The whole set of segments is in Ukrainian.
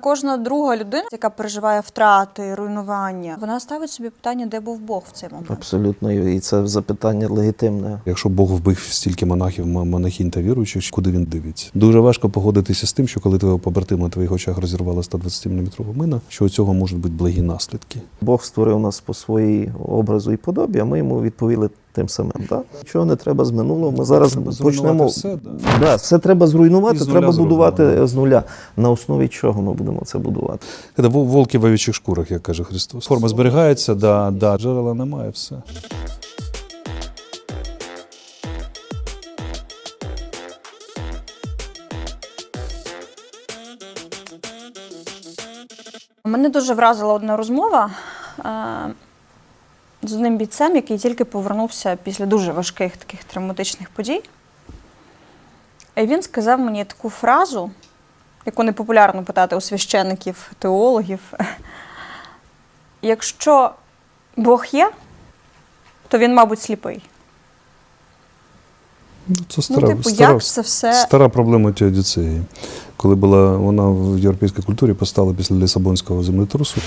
Кожна друга людина, яка переживає втрати, руйнування, вона ставить собі питання, де був Бог в цей момент. Абсолютно, і це запитання легітимне. Якщо Бог вбив стільки монахів, монахінь та віруючих, куди він дивиться? Дуже важко погодитися з тим, що коли твого побратима на твоїх очах розірвала 120-мм мина, що у цього можуть бути благі наслідки. Бог створив нас по своїй образу і подобі, а ми йому відповіли тим самим. Так? Нічого не треба з минулого. Ми зараз Зруйнувати почнемо. все, да. Да, все треба зруйнувати, треба будувати зруйнувати. з нуля. На основі чого ми будемо це будувати? Це вол- волки в овічих шкурах, як каже Христос. Форма зберігається, да, да, джерела немає, все. Мене дуже вразила одна розмова е, з одним бійцем, який тільки повернувся після дуже важких таких травматичних подій. І він сказав мені таку фразу, яку не популярно питати у священиків, теологів. Якщо Бог є, то він, мабуть, сліпий. Ну, це стара, ну, типу, стара, як це все. стара проблема теодіцеї. Коли була вона в європейській культурі постала після Лісабонського землетрусу.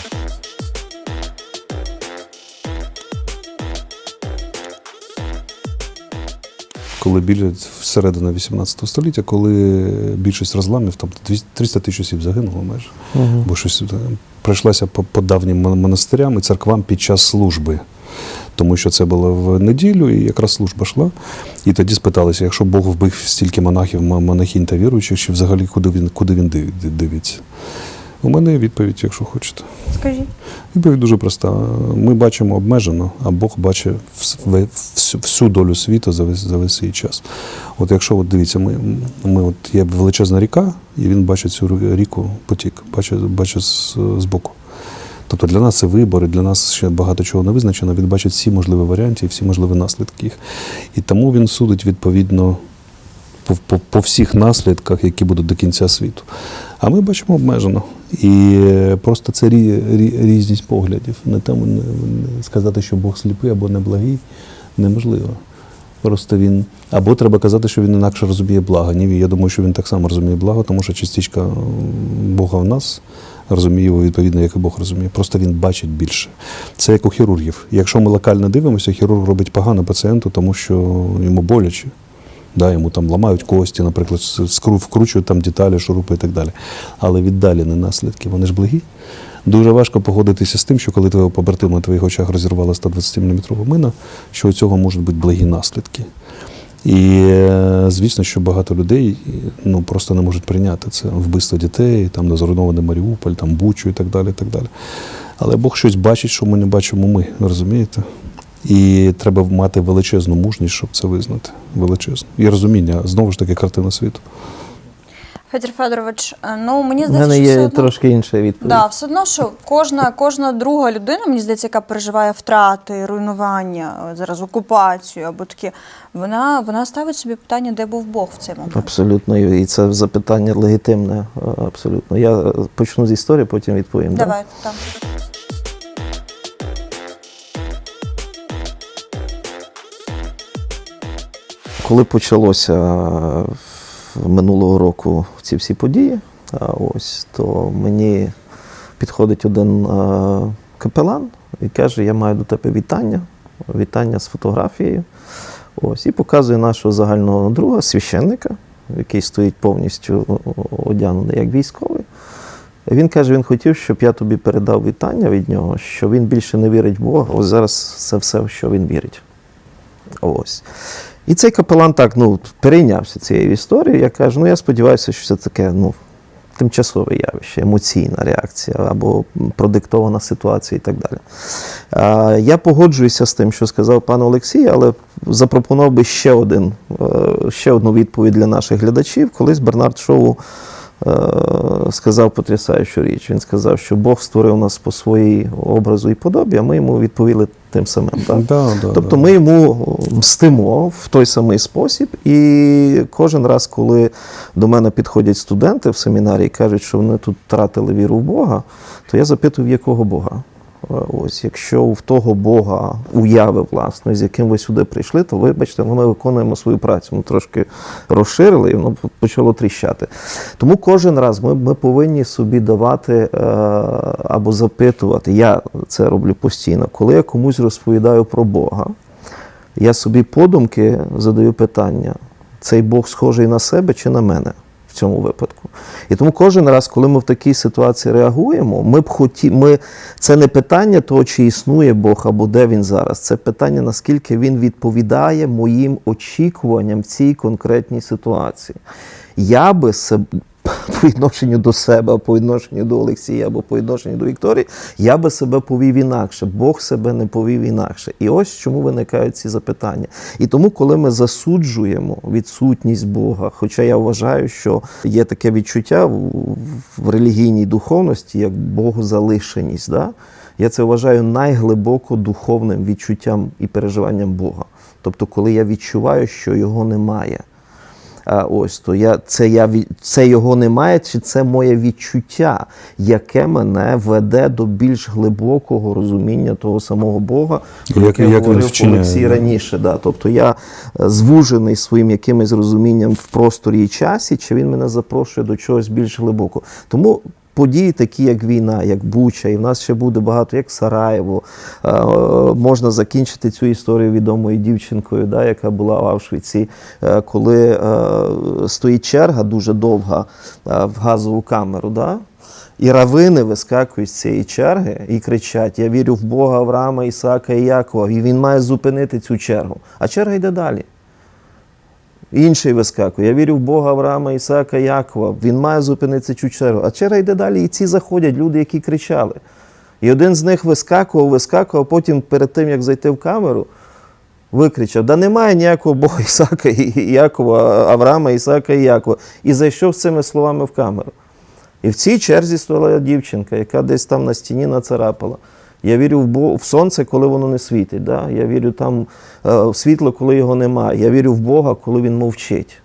Коли біля середина 18 століття, коли більшість розламів, там 300 тисяч осіб загинуло майже. Бо щось е, пройшлася по, по давнім монастирям і церквам під час служби. Тому що це було в неділю, і якраз служба йшла. І тоді спиталися, якщо Бог вбив стільки монахів, монахінь та віруючих, чи взагалі куди він, куди він дивиться? У мене є відповідь, якщо хочете. Скажіть. Відповідь дуже проста. Ми бачимо обмежено, а Бог бачить всю, долю світу за весь, за весь свій час. От якщо от дивіться, ми, ми от є величезна ріка, і він бачить цю ріку потік, бачить, бачить з, з боку. Тобто для нас це вибори, для нас ще багато чого не визначено. Він бачить всі можливі варіанти і всі можливі наслідки їх. І тому він судить відповідно по, по, по всіх наслідках, які будуть до кінця світу. А ми бачимо обмежено. І е, просто це рі, рі, різність поглядів. Не тому сказати, що Бог сліпий або неблагий, неможливо. Просто він. Або треба казати, що він інакше розуміє благо. Ні, я думаю, що він так само розуміє благо, тому що частичка Бога в нас розуміє його відповідно, як і Бог розуміє. Просто він бачить більше. Це як у хірургів. Якщо ми локально дивимося, хірург робить погано пацієнту, тому що йому боляче. Да, йому там ламають кості, наприклад, вкручують там деталі, шурупи і так далі. Але віддалені наслідки, вони ж благі. Дуже важко погодитися з тим, що коли твого побратима на твоїх очах розірвала 120-мм мина, що у цього можуть бути благі наслідки. І е, звісно, що багато людей ну, просто не можуть прийняти це вбивство дітей, там незруйнований Маріуполь, там Бучу і так далі. І так далі. Але Бог щось бачить, що ми не бачимо ми, розумієте? І треба мати величезну мужність, щоб це визнати. Величезну. І розуміння, знову ж таки, картина світу. Федір Федорович, е, ну мені здається, мене що все є одно... трошки інша відповідь. Да, все одно, що кожна, кожна друга людина, мені здається, яка переживає втрати, руйнування, е, зараз окупацію або таке, вона, вона ставить собі питання, де був Бог в цей момент. Абсолютно, і це запитання легітимне. е, Абсолютно. Я почну з історії, потім відповім. да? Давайте Коли почалося е, минулого року ці всі події, ось то мені підходить один е, капелан і каже: Я маю до тебе вітання, вітання з фотографією. Ось, і показує нашого загального друга, священника, який стоїть повністю одягнений як військовий. Він каже, він хотів, щоб я тобі передав вітання від нього, що він більше не вірить в Бога. Ось зараз це все, в що він вірить. Ось. І цей капелан так ну, перейнявся цією історією. Я кажу, ну я сподіваюся, що це таке ну, тимчасове явище, емоційна реакція або продиктована ситуація і так далі. А, я погоджуюся з тим, що сказав пан Олексій, але запропонував би ще, один, е, ще одну відповідь для наших глядачів. Колись Бернард Шоу сказав потрясаючу річ. Він сказав, що Бог створив нас по своїй образу і подобі, а ми йому відповіли тим самим. Так? Да, да, Тобто да. ми йому мстимо в той самий спосіб, і кожен раз, коли до мене підходять студенти в семінарі і кажуть, що вони тут втратили віру в Бога, то я запитую, в якого Бога? Е, Ось, якщо в того Бога уяви, власне, з яким ви сюди прийшли, то вибачте, ми виконуємо свою працю. Ми трошки розширили і воно почало тріщати. Тому кожен раз ми, ми повинні собі давати е, або запитувати. Я це роблю постійно, коли я комусь розповідаю про Бога, я собі подумки задаю питання: цей Бог схожий на себе чи на мене цьому випадку? І тому кожен раз, коли ми в такій ситуації реагуємо, ми б хоті, ми, це не питання того, чи існує Бог або де він зараз. Це питання, наскільки він відповідає моїм очікуванням в цій конкретній ситуації. Я би себе по відношенню до себе, по відношенню до Олексія або по відношенню до Вікторії, я би себе повів інакше. Бог себе не повів інакше. І ось чому виникають ці запитання. І тому, коли ми засуджуємо відсутність Бога, хоча я вважаю, що є таке відчуття в, релігійній духовності, як Богозалишеність, да? я це вважаю найглибоко духовним відчуттям і переживанням Бога. Тобто, коли я відчуваю, що його немає. Ось то я це я це його немає, чи це моє відчуття, яке мене веде до більш глибокого розуміння того самого Бога, про Як- яке як говорив Олексій раніше. Да. Тобто я е, звужений своїм якимось розумінням в просторі і часі, чи він мене запрошує до чогось більш глибокого. Тому. Події, такі як війна, як Буча, і в нас ще буде багато, як Сараєво. Е, можна закінчити цю історію відомою дівчинкою, да, яка була в Авшвіці, е, коли е, стоїть черга дуже довга в газову камеру. Да? І равини вискакують з цієї черги і кричать: Я вірю в Бога Авраама, Ісака і Якова. І він має зупинити цю чергу. А черга йде далі. Інший вискакує. Я вірю в Бога Авраама, Ісака, Якова. Він має зупинити цю чергу. А черга йде далі, і ці заходять люди, які кричали. І один з них вискакував, вискакував, а потім перед тим, як зайти в камеру, викричав: Да немає ніякого Бога Ісака і Якова, Авраама, Ісака і Якова. І зайшов з цими словами в камеру. І в цій черзі стояла дівчинка, яка десь там на стіні нацарапала. Я вірю в, Бо... в сонце, коли воно не світить. Да? Я вірю там е, в світло, коли його немає. Я вірю в Бога, коли він мовчить.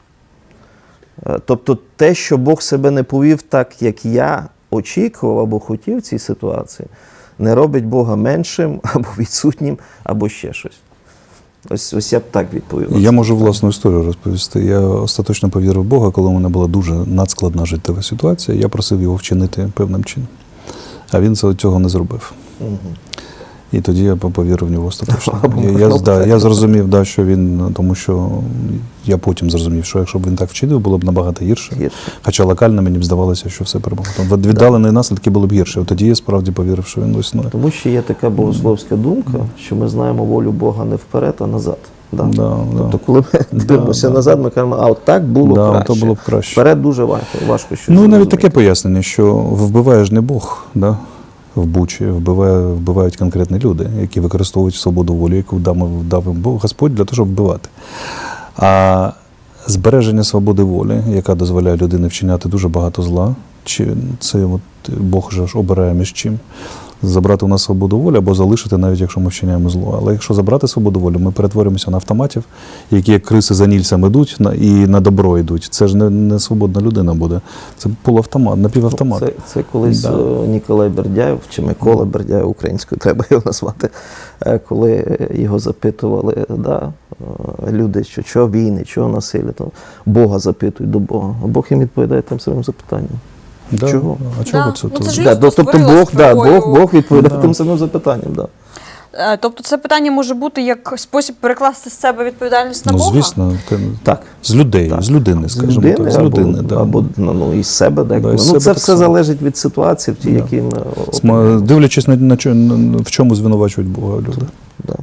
Е, Тобто те, що Бог себе не повів так, як я очікував або хотів в цій ситуації, не робить Бога меншим або відсутнім, або ще щось. Ось, ось я б так відповів. Я можу власну історію розповісти. Я остаточно повірив в Бога, коли у мене була дуже надскладна життєва ситуація. Я просив його вчинити певним чином. А він цього- цього не зробив. І тоді я повірив в нього остаточно. Я, я, да, я зрозумів, да, що він, тому що я потім зрозумів, що якщо б він так вчинив, було б набагато гірше. Гірше. Хоча локально мені б здавалося, що все перемогло. Віддалені наслідки було б гірше. От тоді я справді повірив, що він існує. Тому що є така богословська думка, що ми знаємо волю Бога не вперед, а назад. Да? Да, Тобто, да. коли ми дивимося да. назад, ми кажемо, а от так було Да, краще. то було б краще. Вперед дуже важко, важко щось. Ну, навіть таке пояснення, що вбиває ж не Бог, да? В Бучі, вбиває, вбивають конкретні люди, які використовують свободу волі, яку дав, їм Бог, Господь для того, щоб вбивати. А збереження свободи волі, яка дозволяє людині вчиняти дуже багато зла, чи це от Бог же ж обирає між чим. Забрати у нас свободу волі або залишити, навіть якщо ми вчиняємо зло. Але якщо забрати свободу волі, ми перетворимося на автоматів, які як криси за нільцем йдуть і на добро йдуть. Це ж не, не свободна людина буде. Це полуавтомат, напівавтомат. Це, це колись Да. е, Ніколай Бердяєв, чи Микола Бердяєв українською, треба його назвати, е, коли його запитували, да, е, люди, що чого війни, чого насилля, то Бога запитують до Бога. А Бог їм відповідає тим самим запитанням. Да? Чого? А чого Да. це? Ну, то? це ж Да, людство тобто створило Бог, да, свою- Бог, Бог відповідає Да. тим самим запитанням. Да. Е, Тобто це питання може бути як спосіб перекласти з себе відповідальність на Ну, Бога? звісно, те- Так. з людей, Так. з людини, З скажімо людини, так. З або, людини, да. або ну, ну, із себе. Да, із ну, себе це так все само. залежить від ситуації, в тій, Да. якій ми Сма- Дивлячись на, на, чо- на- в чому звинувачують Бога люди. Да.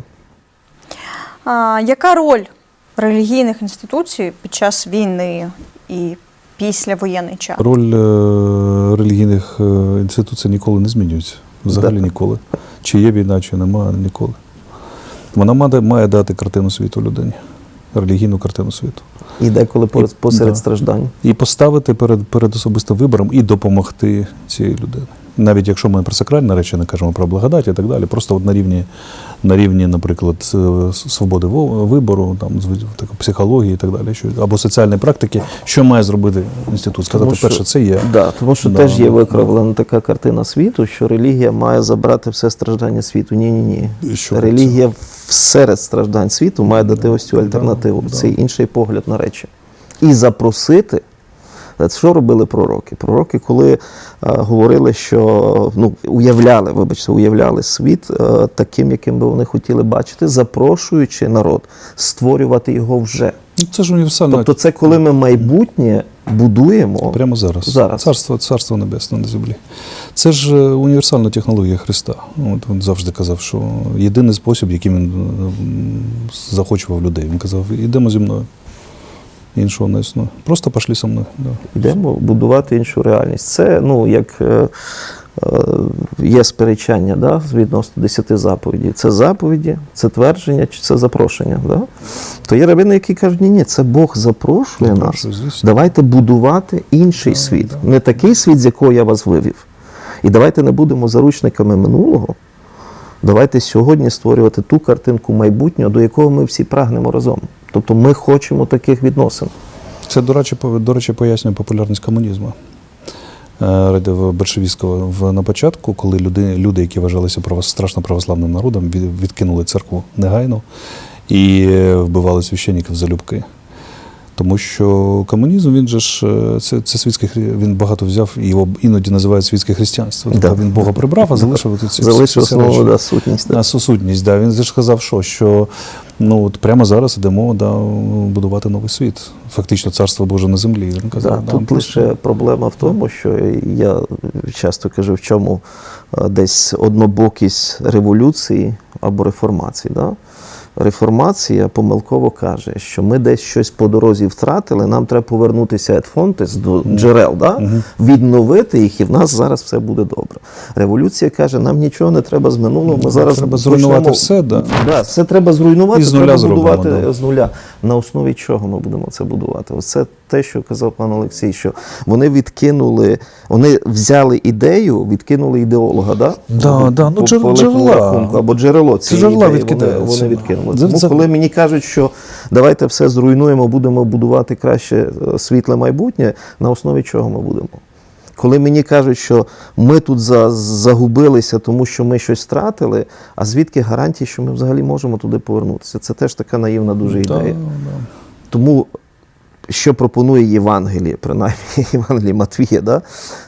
А, яка роль релігійних інституцій під час війни і післявоєнний час? Роль е, релігійних е, інституцій ніколи не змінюється. Взагалі Да. ніколи. Чи є війна, чи немає, ніколи. Вона має, має дати картину світу людині, релігійну картину світу. І деколи поряд- посеред да. страждань. І поставити перед, перед особистим вибором і допомогти цій людині. Навіть якщо ми про сакральні речі не кажемо про благодать і так далі, просто от на рівні, на рівні, наприклад, е, свободи во- вибору, там, так, психології і так далі, що, або соціальної практики, що має зробити інститут? Сказати, Тому що- перше, це є. Да, тому що Да, теж є да, викривлена така картина світу, що релігія має забрати все страждання світу. Ні, ні, ні. Що Релігія серед страждань світу має дати ось цю альтернативу, да. цей інший погляд на речі. І запросити. Це що робили пророки? Пророки, коли е, говорили, що ну, уявляли, вибачте, уявляли світ е, таким, яким би вони хотіли бачити, запрошуючи народ створювати його вже. Ну, Це ж універсальна Тобто, це коли ми майбутнє будуємо Прямо зараз. Зараз. Царство, царство небесне на землі. Це ж е, універсальна технологія Христа. От він завжди казав, що єдиний спосіб, яким він захочував людей. Він казав, ідемо зі мною. Іншого не існує. Просто пішли зі мною. Да. Йдемо будувати іншу реальність. Це, ну, як е, е, є сперечання да, відносно десяти заповідей. Це заповіді, це твердження чи це запрошення. Да? То є равини, які кажуть, ні, ні, це Бог запрошує нас. Запрошує, звісно. Давайте будувати інший світ. Не такий світ, з якого я вас вивів. І давайте не будемо заручниками минулого. Давайте сьогодні створювати ту картинку майбутнього, до якого ми всі прагнемо разом. Тобто ми хочемо таких відносин. Це, до речі, до речі, пояснює популярність комунізму. Е, большевістського на початку, коли люди, люди які вважалися страшно православним народом, відкинули церкву негайно і е, вбивали священників залюбки. Тому що комунізм він же ж е, це, це світське він багато взяв і його іноді називають світське християнство. Тобто Да. він Бога прибрав, а залишив ці Залишив речі. да, сутність. да. На сусудність, да. Він же ж сказав, що, що ну, от прямо зараз йдемо да, будувати новий світ. Фактично царство Боже на землі. Він казав, Да, да, тут просто- лише проблема в тому, що я часто кажу, в чому е, десь однобокість революції або реформації. Да? Реформація помилково каже, що ми десь щось по дорозі втратили, нам треба повернутися від фонтес до джерел, да? відновити їх, і в нас зараз все буде добре. Революція каже, нам нічого не треба з минулого. Ми зараз треба зруйнувати почнемо- все, да. Да, все треба зруйнувати, І з нуля треба зробимо, будувати да. з нуля. На основі чого ми будемо це будувати? Ось це те, що казав пан Олексій, що вони відкинули, вони взяли ідею, відкинули ідеолога, да? Да, да, ну, По- джерела. або джерело цієї Джерела ідеї. Вони, вони відкинули. Це- Тому це- коли мені кажуть, що давайте все зруйнуємо, будемо будувати краще е, світле майбутнє, на основі чого ми будемо? Коли мені кажуть, що ми тут за, загубилися, тому що ми щось втратили, а звідки гарантії, що ми взагалі можемо туди повернутися? Це теж така наївна дуже Да, ідея. да. Тому, що пропонує Євангеліє, принаймні Євангеліє Матвія, да?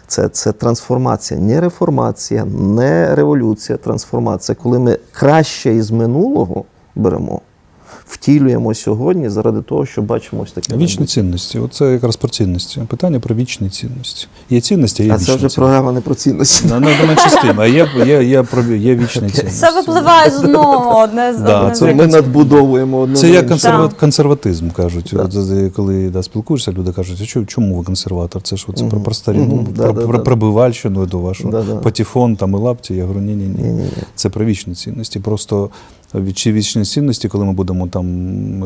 це, це трансформація, не реформація, не революція, трансформація, коли ми краще із минулого беремо, втілюємо сьогодні заради того, що бачимо ось таке. Вічні цінності. Оце якраз про цінності. Питання про вічні цінності. Є цінності, а є А вічні це вже цінності. програма не про цінності. Ну, ну, менше з тим, а є, є, є, про- є вічні цінності. Це випливає з одного одне з Да, одне це Ми надбудовуємо одне. Це як консерва... Консерватизм кажуть. Да. От, коли да, спілкуєшся, люди кажуть, а чому, ви консерватор? Це ж оце про, Мгм. про старіну, Мгм. про, Да, да, про да. прибивальщину до вашу, Да, да. патефон там і лапті. Я говорю, ні, ні, ні. Це про вічні цінності. Просто вічні цінності, коли ми будемо там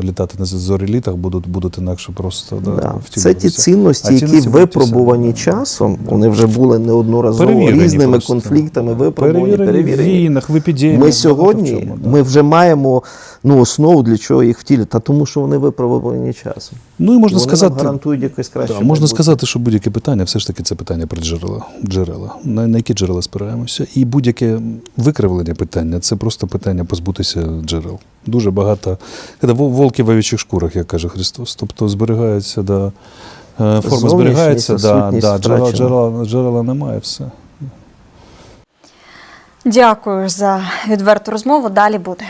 літати на зорелітах, будуть, будуть інакше просто да, Да. Це ті цінності, А які цінності випробувані да. часом, вони вже були неодноразово Перевірені різними просто. конфліктами, випробувані, перевірені, перевірені. Ми сьогодні чому, да. ми вже маємо ну, основу для чого їх втілити, та тому що вони випробувані часом. Ну і можна вони сказати, нам гарантують якось краще. Да, можна сказати, що будь-яке питання все ж таки це питання про джерела. джерела. На, на які джерела спираємося? І будь-яке викривлення питання це просто питання позбутися джерел. Дуже багато. Волки в овічих шкурах, як каже Христос. Тобто зберігається, да, е, форма зберігається, да, да, джерела, джерела, джерела немає, все. Дякую за відверту розмову. Далі буде.